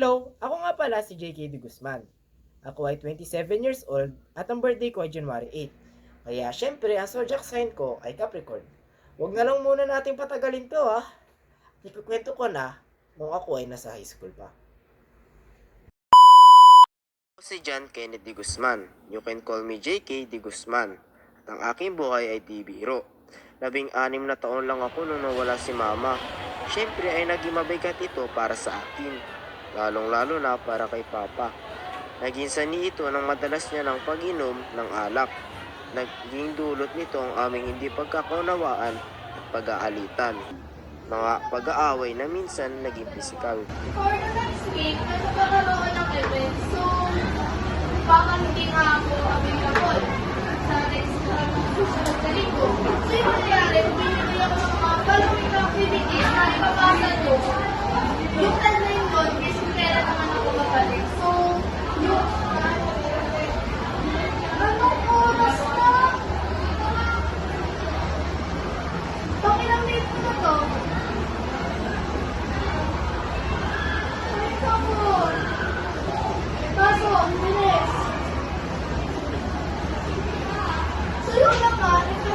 Hello, ako nga pala si JK De Guzman. Ako ay 27 years old at ang birthday ko ay January 8. Kaya syempre, ang zodiac sign ko ay Capricorn. Huwag na lang muna nating patagalin to ah. Ipikwento ko na nung ako ay nasa high school pa. Ako si John Kenneth De Guzman. You can call me JK De Guzman. At ang aking buhay ay di biro. Labing anim na taon lang ako nung nawala si mama. Syempre ay naging mabigat ito para sa akin. Lalong lalo na para kay papa. Naging sani ito ng madalas niya ng pag-inom ng alak. Naging dulot nito ang aming hindi pagkakaunawaan at pag-aalitan. Mga pag-aaway na minsan naging pisikal. For the next week, nagkakaroon ng event. So, baka hindi nga ako available sa next uh, susunod na linggo. So, yung nangyayari, pinili ako ng mga following activities na ipapasa nyo. Yung deadline doon is kailan naman ako mabalik. So, yung... Anong oras na? Pakilang late na to? Ay, kapon! Pasok, bilis! So yung naka, ito,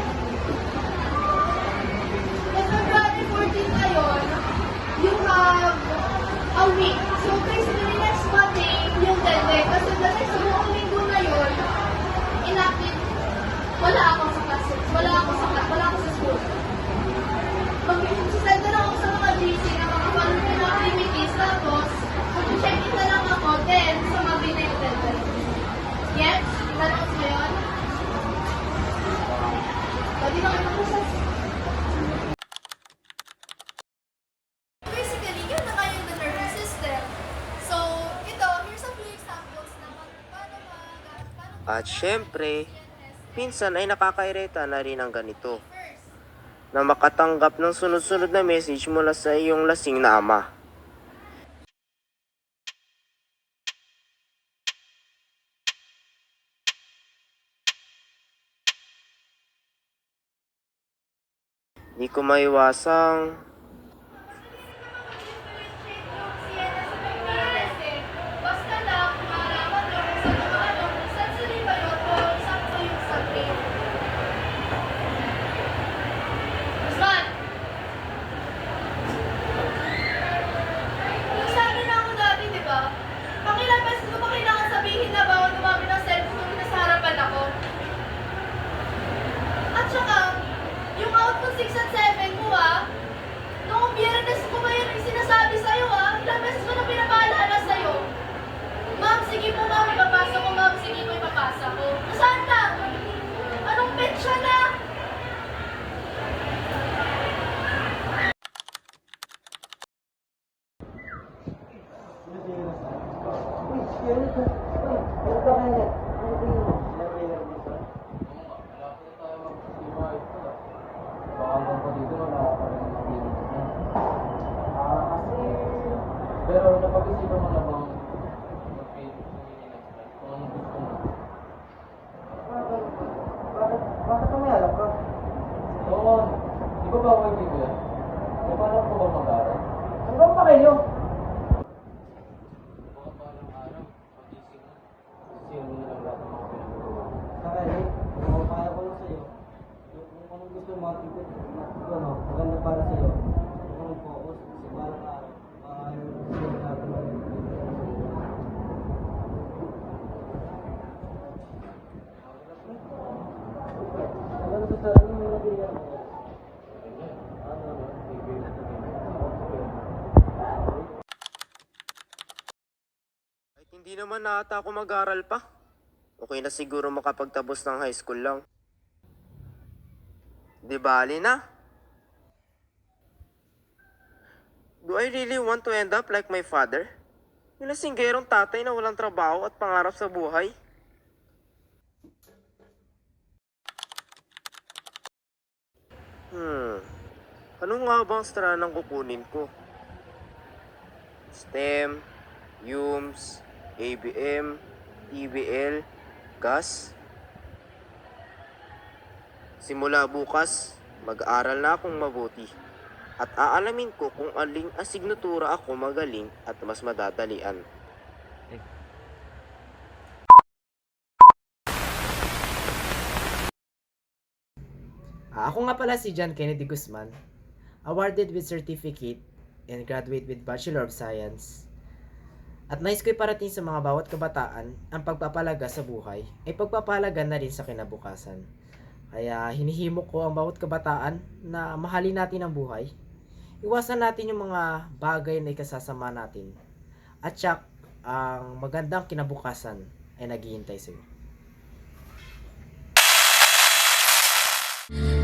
February 14 ngayon, you have week. So basically, next Monday, yung deadline. Kasi the next buong linggo na yun, inactive, wala ako sa classes, wala ako sa class, wala ako sa school. Mag-send na ako sa mga GC na mga following activities, tapos, mag-check in na lang ako, then, sa mga yung deadline. Yes? Tanong mo yun? Pwede na kayo mag-process. At syempre, minsan ay nakakairita na rin ang ganito. Na makatanggap ng sunod-sunod na message mula sa iyong lasing na ama. Di ko maiwasang Basta lang, malaman nyo kung saan yung ano, kung saan sila ba yun, o sakto yung sabi. Usman! Nagsabi na ako dati, di ba? Pakilang beses ko ba kailangan sabihin na bawal gumamit ng cellphone kung nasa harapan ako? At saka, yung output 6 at 7 mo ah, Noong biyernes ko ba yan yung sinasabi sa'yo ah? Ilang beses ko na pinapaalala sa'yo. Ma'am, sige po ma'am, ipapasa ko ma'am, sige po ipapasa ko. Nasaan na? Anong petsa na? Pero napag-isipan mo na bang mag-pay kung anong gusto mo? Bakit, bakit umialap ka? Oo, di ba bawal dito yan? E paano ko ba mag-aaral? Ano ba pa kayo? Baka parang araw, pagising na. Kasi mo na lang lahat ng mga pinagawa. Saka eh, kung kaya ko lang sa'yo, yung kung mo matipid, ano, maganda para sa'yo, huwag kang focus, kasi parang araw, maaaring gusto natin Ano sa sa hindi naman nata ako mag-aral pa. Okay na siguro makapagtapos ng high school lang. Di bali na. Do I really want to end up like my father? Yung lasinggerong tatay na walang trabaho at pangarap sa buhay? Hmm. Ano nga ba ang stranang kukunin ko? STEM, UMS, ABM, TBL, GAS. Simula bukas, mag-aral na akong mabuti. at aalamin ko kung aling asignatura ako magaling at mas madadalian. Ah, ako nga pala si John Kennedy Guzman, awarded with certificate and graduate with Bachelor of Science. At nais ko'y parating sa mga bawat kabataan ang pagpapalaga sa buhay ay pagpapalaga na rin sa kinabukasan. Kaya hinihimok ko ang bawat kabataan na mahalin natin ang buhay. Iwasan natin yung mga bagay na ikasasama natin. At syak, ang magandang kinabukasan ay naghihintay sa iyo.